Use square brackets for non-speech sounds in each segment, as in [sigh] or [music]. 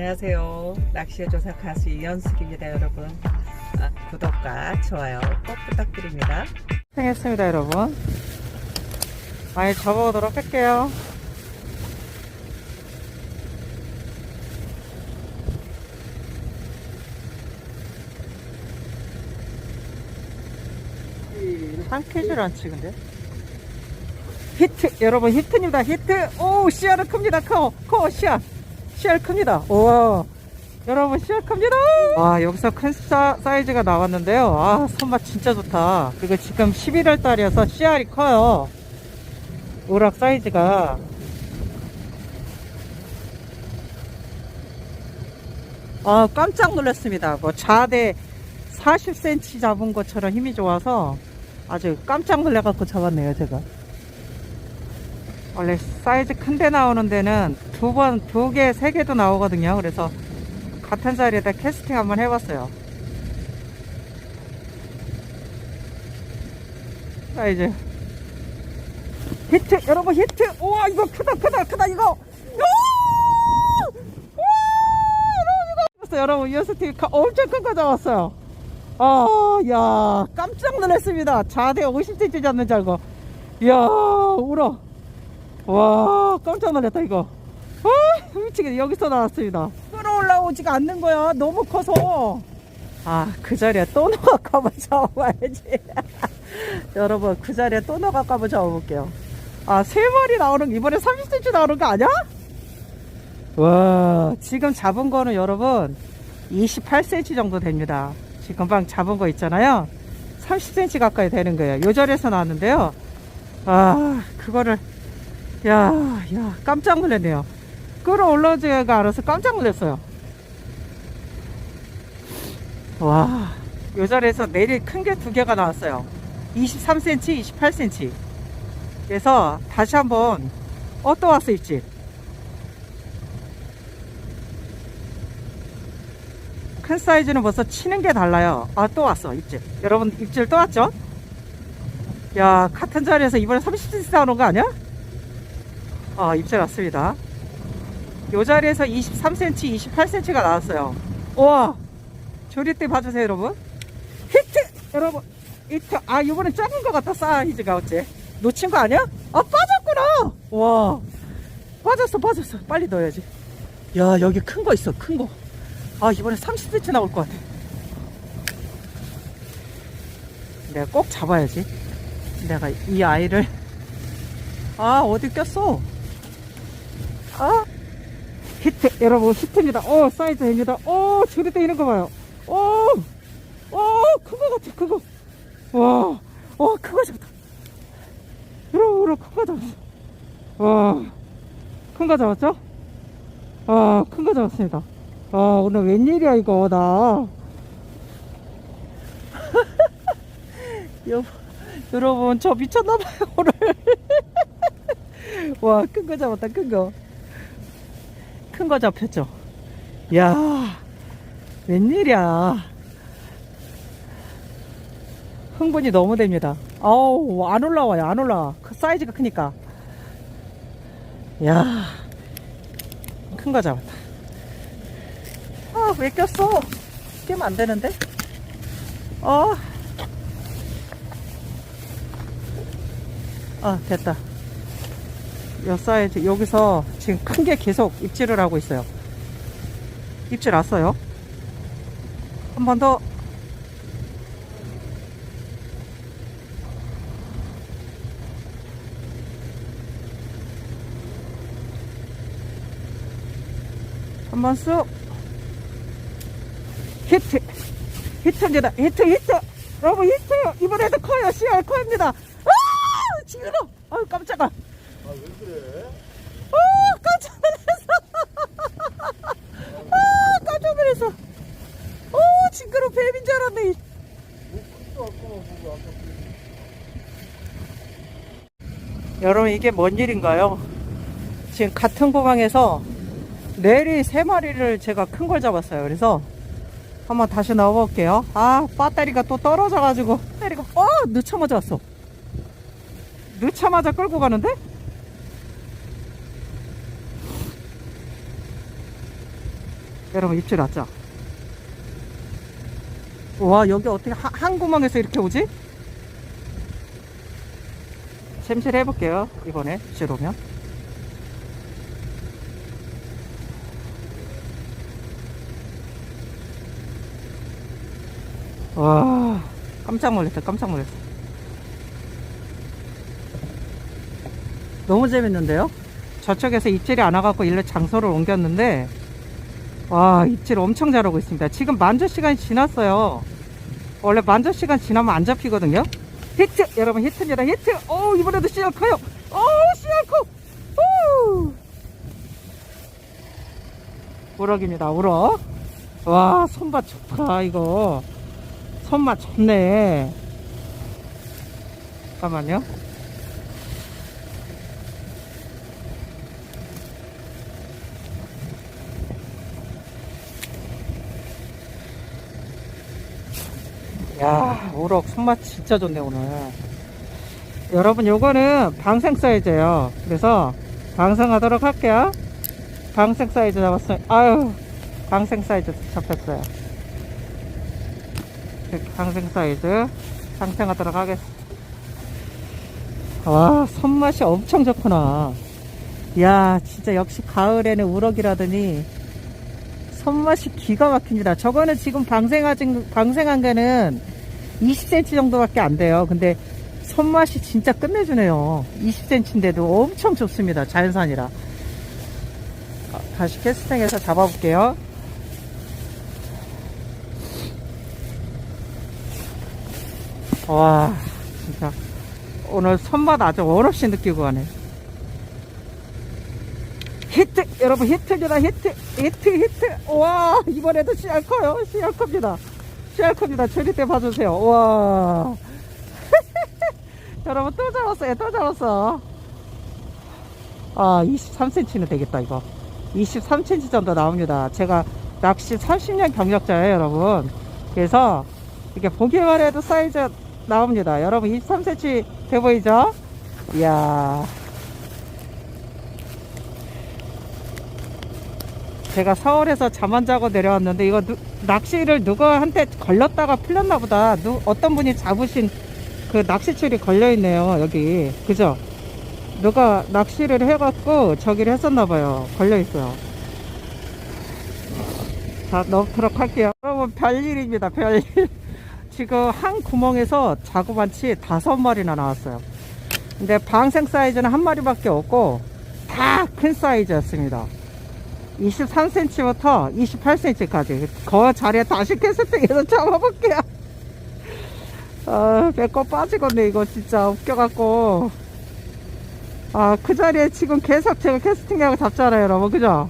안녕하세요. 낚시의 조사 가수 이연숙입니다, 여러분. 아, 구독과 좋아요 꼭 부탁드립니다. 고생했습니다, 여러분. 많이 잡아오도록 할게요. 한 퀴즈를 안 치근데? 히트! 여러분, 히트입니다, 히트! 오, 씨알은 큽니다, 커! 커, 씨알! 씨알 큽니다. 우와! 여러분, 씨알 큽니다! 와, 여기서 큰 사, 사이즈가 나왔는데요. 아, 손맛 진짜 좋다. 그리고 지금 11월 달이어서 씨알이 커요. 우락 사이즈가. 아, 깜짝 놀랐습니다. 뭐, 자대 40cm 잡은 것처럼 힘이 좋아서 아주 깜짝 놀래갖고 잡았네요, 제가. 원래 사이즈 큰데 나오는 데는 두 번, 두 개, 세 개도 나오거든요. 그래서 같은 자리에다 캐스팅 한번 해봤어요. 사이즈. 히트! 여러분, 히트! 우와, 이거 크다, 크다, 크다, 이거! 여러분, 이어스티 엄청 큰 거 잡았어요. 아, 야, 깜짝 놀랐습니다. 자대 50cm 잡는 줄 알고. 이야, 울어. 와, 깜짝 놀랐다, 이거. 아, 미치겠네. 여기서 나왔습니다. 끌어올라오지가 않는 거야. 너무 커서. 아, 그 자리에 또 너가 한번 잡아봐야지. 여러분, 그 자리에 또 너가 한번 잡아볼게요. 아, 세 마리 나오는, 거, 이번에 30cm 나오는 거 아니야? 와, 지금 잡은 거는 여러분, 28cm 정도 됩니다. 지금 금방 잡은 거 있잖아요. 30cm 가까이 되는 거예요. 요 자리에서 나왔는데요. 아, 그거를, 야, 야, 깜짝 놀랐네요. 끌어올라오지가 않아서 깜짝 놀랐어요. 와, 요 자리에서 내릴 큰게 두 개가 나왔어요. 23cm, 28cm. 그래서 다시 한번, 어, 또 왔어, 입질. 큰 사이즈는 벌써 치는 게 달라요. 아, 또 왔어, 입질. 여러분, 입질 또 왔죠? 야, 같은 자리에서 이번에 30cm 나오는 거 아니야? 아, 입질 왔습니다. 요 자리에서 23cm, 28cm가 나왔어요. 우와! 조리대 봐주세요, 여러분. 히트! 여러분, 히트. 아, 이번엔 작은 것 같다, 사이즈가 어째. 놓친 거 아니야? 아, 빠졌구나! 와. 빠졌어, 빠졌어. 빨리 넣어야지. 야, 여기 큰 거 있어, 큰 거. 아, 이번에 30cm 나올 것 같아. 내가 꼭 잡아야지. 내가 이 아이를. 아, 어디 꼈어? 아, 히트, 여러분, 히트입니다. 어, 사이즈 됩니다. 어, 저리 때 이런 거 봐요. 그거 같아, 그거. 와, 어, 그거 잡다. 여러분, 여러분, 큰거 잡았어. 와, 큰 거 잡았죠? 아, 큰거 잡았습니다. 아, 오늘 웬일이야, 이거, 나. [laughs] 여, 여러분, 저 미쳤나봐요, 오늘. [laughs] 와, 큰 거 잡았다, 큰 거. 큰 거 잡혔죠? 야 웬일이야. 흥분이 너무 됩니다. 아우, 안 올라와요, 안 올라와. 그 사이즈가 크니까. 야 큰 거 잡았다. 아, 왜 꼈어? 끼면 안 되는데? 어. 아, 됐다. 요 사이즈, 여기서 지금 큰 게 계속 입질을 하고 있어요. 입질 왔어요. 한 번 더. 한 번 쑥. 히트. 히트입니다. 히트, 히트. 여러분, 히트. 이번에도 커요. 씨알 커입니다. 아! 지금 아유, 깜짝아. 아왜 그래? 어, 깜짝 놀랐어. 아, 깜짝 놀랐어. 어, 징그러 뱀인 줄 알았네. 여러분, 이게 뭔 일인가요? 지금 같은 구멍에서 내리 세 마리를 제가 큰 걸 잡았어요. 그래서 한번 다시 넣어볼게요. 아, 배터리가 또 떨어져가지고. 배터리가, 어, 늦자마자 왔어. 늦자마자 끌고 가는데? 여러분 입질 왔죠? 와 여기 어떻게 하- 한 구멍에서 이렇게 오지? 샘실 해볼게요 이번에 입질 오면 와 깜짝 놀랐다 깜짝 놀랐어 너무 재밌는데요? 저쪽에서 입질이 안 와갖고 일로 장소를 옮겼는데 와 입질 엄청 잘하고 있습니다. 지금 만조 시간이 지났어요. 원래 만조 시간 지나면 안 잡히거든요. 히트! 여러분 히트입니다. 히트! 오 이번에도 씨알 커요. 오 씨알 커! 오! 우럭입니다 우럭. 와 손맛 좋다 이거. 손맛 좋네. 잠깐만요 야 우럭 손맛 진짜 좋네 오늘. 여러분 요거는 방생 사이즈예요. 그래서 방생하도록 할게요. 방생 사이즈 잡았어요. 아유 방생 사이즈 잡혔어요. 방생 사이즈 방생하도록 하겠습니다 와 손맛이 엄청 좋구나. 야 진짜 역시 가을에는 우럭이라더니 손맛이 기가 막힙니다. 저거는 지금 방생하진, 방생한 게는 20cm 정도밖에 안 돼요. 근데 손맛이 진짜 끝내주네요. 20cm인데도 엄청 좋습니다. 자연산이라. 아, 다시 캐스팅해서 잡아볼게요. 와, 진짜. 오늘 손맛 아주 원없이 느끼고 가네. 히트 여러분 히트입니다 히트 히트 히트 와 이번에도 씨알 커요 씨알 컵니다 컵니다. 저리 때 봐주세요. 와. [laughs] 여러분 또 잡았어요 또 잡았어. 아 23cm는 되겠다 이거. 23cm 정도 나옵니다. 제가 낚시 30년 경력자예요 여러분. 그래서 이렇게 보기만 해도 사이즈 나옵니다. 여러분 23cm 돼 보이죠? 이야. 제가 서울에서 잠 안 자고 내려왔는데 이거 누- 낚시를 누구한테 걸렸다가 풀렸나 보다. 누, 어떤 분이 잡으신 그 낚시줄이 걸려 있네요. 여기. 그죠? 누가 낚시를 해갖고 저기를 했었나 봐요. 걸려 있어요. 자, 넣도록 할게요. 여러분, 별일입니다. 별일. [laughs] 지금 한 구멍에서 자구반치 다섯 마리나 나왔어요. 근데 방생 사이즈는 한 마리밖에 없고 다 큰 사이즈였습니다. 23cm부터 28cm까지. 그 자리에 다시 캐스팅해서 잡아볼게요. 아 배꼽 빠지겠네 이거 진짜. 웃겨갖고. 아 그 자리에 지금 계속 제가 캐스팅하고 잡잖아요 여러분. 그죠?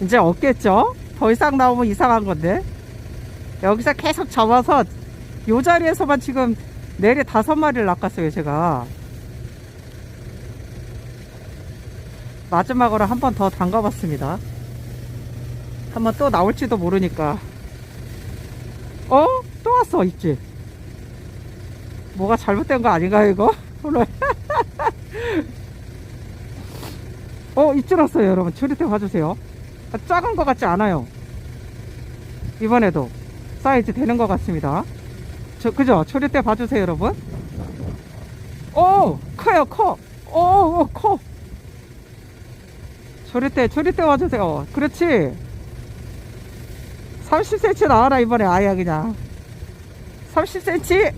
이제 없겠죠? 더 이상 나오면 이상한 건데. 여기서 계속 잡아서 요 자리에서만 지금 내리 다섯 마리를 낚았어요, 제가. 마지막으로 한 번 더 담가 봤습니다. 한 번 또 나올지도 모르니까. 어? 또 왔어, 있지? 뭐가 잘못된 거 아닌가요, 이거? 오늘. [laughs] 어, 입질 왔어요, 여러분. 조리대 봐주세요. 아, 작은 것 같지 않아요. 이번에도 사이즈 되는 것 같습니다. 저, 그죠? 초리대 봐주세요, 여러분. 오! 커요, 커! 오, 오 커! 초리대, 초리대 봐주세요. 그렇지. 30cm 나와라, 이번에 아예 그냥. 30cm!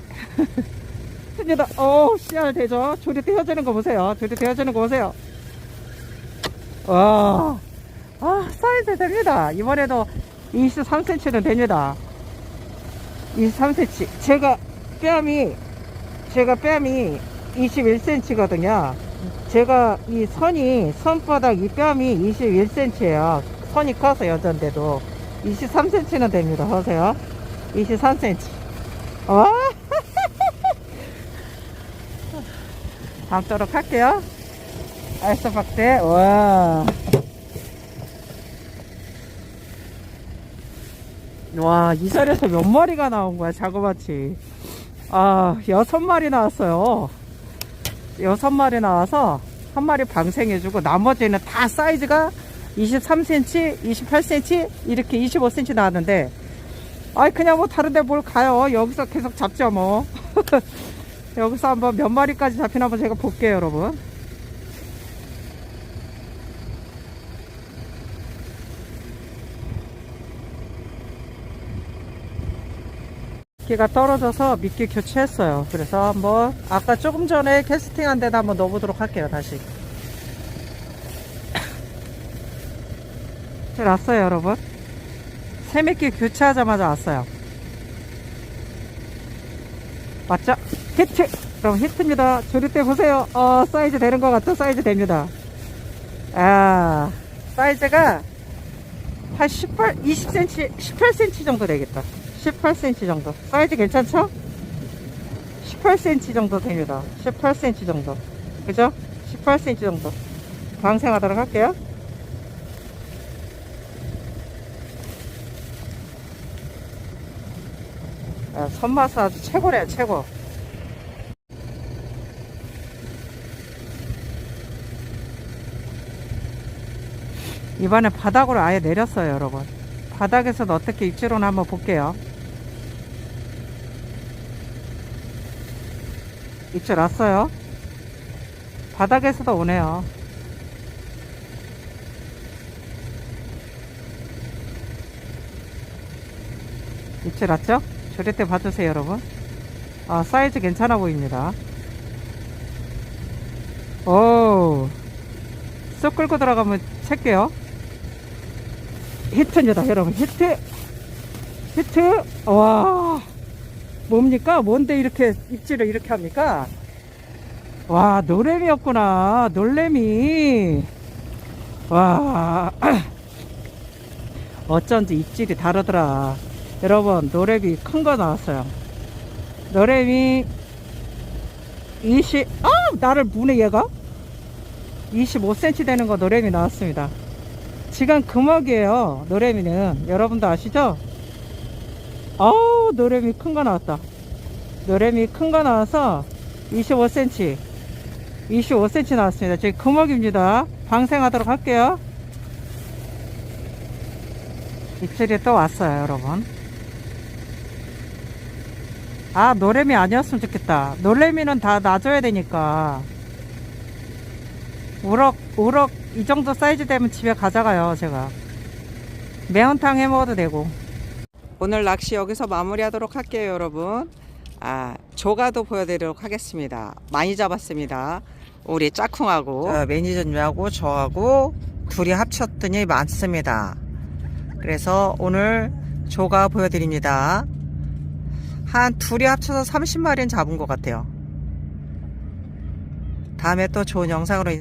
됩니다. [laughs] 오, 씨알 되죠? 조리대 혀지는 거 보세요. 조리대 혀지는 거 보세요. 와. 아, 사이즈 됩니다. 이번에도 23cm는 됩니다. 23cm. 제가 뺨이, 제가 뺨이 21cm거든요. 제가 이 선이, 손바닥 이 뺨이 21cm예요. 선이 커서 여잔데도. 23cm는 됩니다. 보세요. 23cm. 와! 담도록 할게요. 알싸박대. 와. 와, 이 자리에서 몇 마리가 나온 거야, 자그마치. 아, 여섯 마리 나왔어요. 여섯 마리 나와서 한 마리 방생해주고 나머지는 다 사이즈가 23cm, 28cm 이렇게 25cm 나왔는데 아이 그냥 뭐 다른데 뭘 가요 여기서 계속 잡죠 뭐 [laughs] 여기서 한번 몇 마리까지 잡히나 한번 제가 볼게요 여러분 미끼가 떨어져서 미끼 교체했어요. 그래서 한번 아까 조금 전에 캐스팅한 데다 한번 넣어보도록 할게요 다시. [coughs] 잘 왔어요 여러분? 새미끼 교체하자마자 왔어요. 맞죠? 히트! 그럼 히트입니다. 조립대 보세요. 어 사이즈 되는 것 같죠? 사이즈 됩니다. 아 사이즈가 한 18, 20cm, 18cm 정도 되겠다 18cm 정도. 사이즈 괜찮죠? 18cm 정도 됩니다. 18cm 정도. 그죠? 18cm 정도. 방생하도록 할게요. 아, 손맛은 아주 최고래요 최고. 이번에 바닥으로 아예 내렸어요 여러분. 바닥에서도 어떻게 입질오나 한번 볼게요 입질 왔어요. 바닥에서도 오네요. 입질 왔죠? 조리대 봐주세요 여러분. 아 사이즈 괜찮아 보입니다. 오쑥 끌고 들어가면 찰게요. 히트입니다 여러분. 히트. 히트. 와 뭡니까? 뭔데 이렇게 입질을 이렇게 합니까? 와 노래미였구나. 놀래미. 와. [clears throat] 어쩐지 입질이 다르더라. 여러분 노래미 큰거 나왔어요. 노래미 20 아! 나를 무네 얘가? 25cm 되는 거 노래미 나왔습니다. 지금 금어기예요 노래미는. 여러분도 아시죠? 어우 노래미 큰 거 나왔다. 노래미 큰 거 나와서 25cm 25cm 나왔습니다. 지금 금어기입니다. 방생하도록 할게요. 입질이 또 왔어요 여러분. 아 노래미 아니었으면 좋겠다. 노래미는 다 놔줘야 되니까. 우럭 우럭 이 정도 사이즈 되면 집에 가져가요 제가. 매운탕 해 먹어도 되고 오늘 낚시 여기서 마무리하도록 할게요 여러분. 아 조가도 보여드리도록 하겠습니다. 많이 잡았습니다. 우리 짝퉁하고. 매니저님하고 저하고 둘이 합쳤더니 많습니다. 그래서 오늘 조가 보여드립니다. 한 둘이 합쳐서 30마리는 잡은 것 같아요. 다음에 또 좋은 영상으로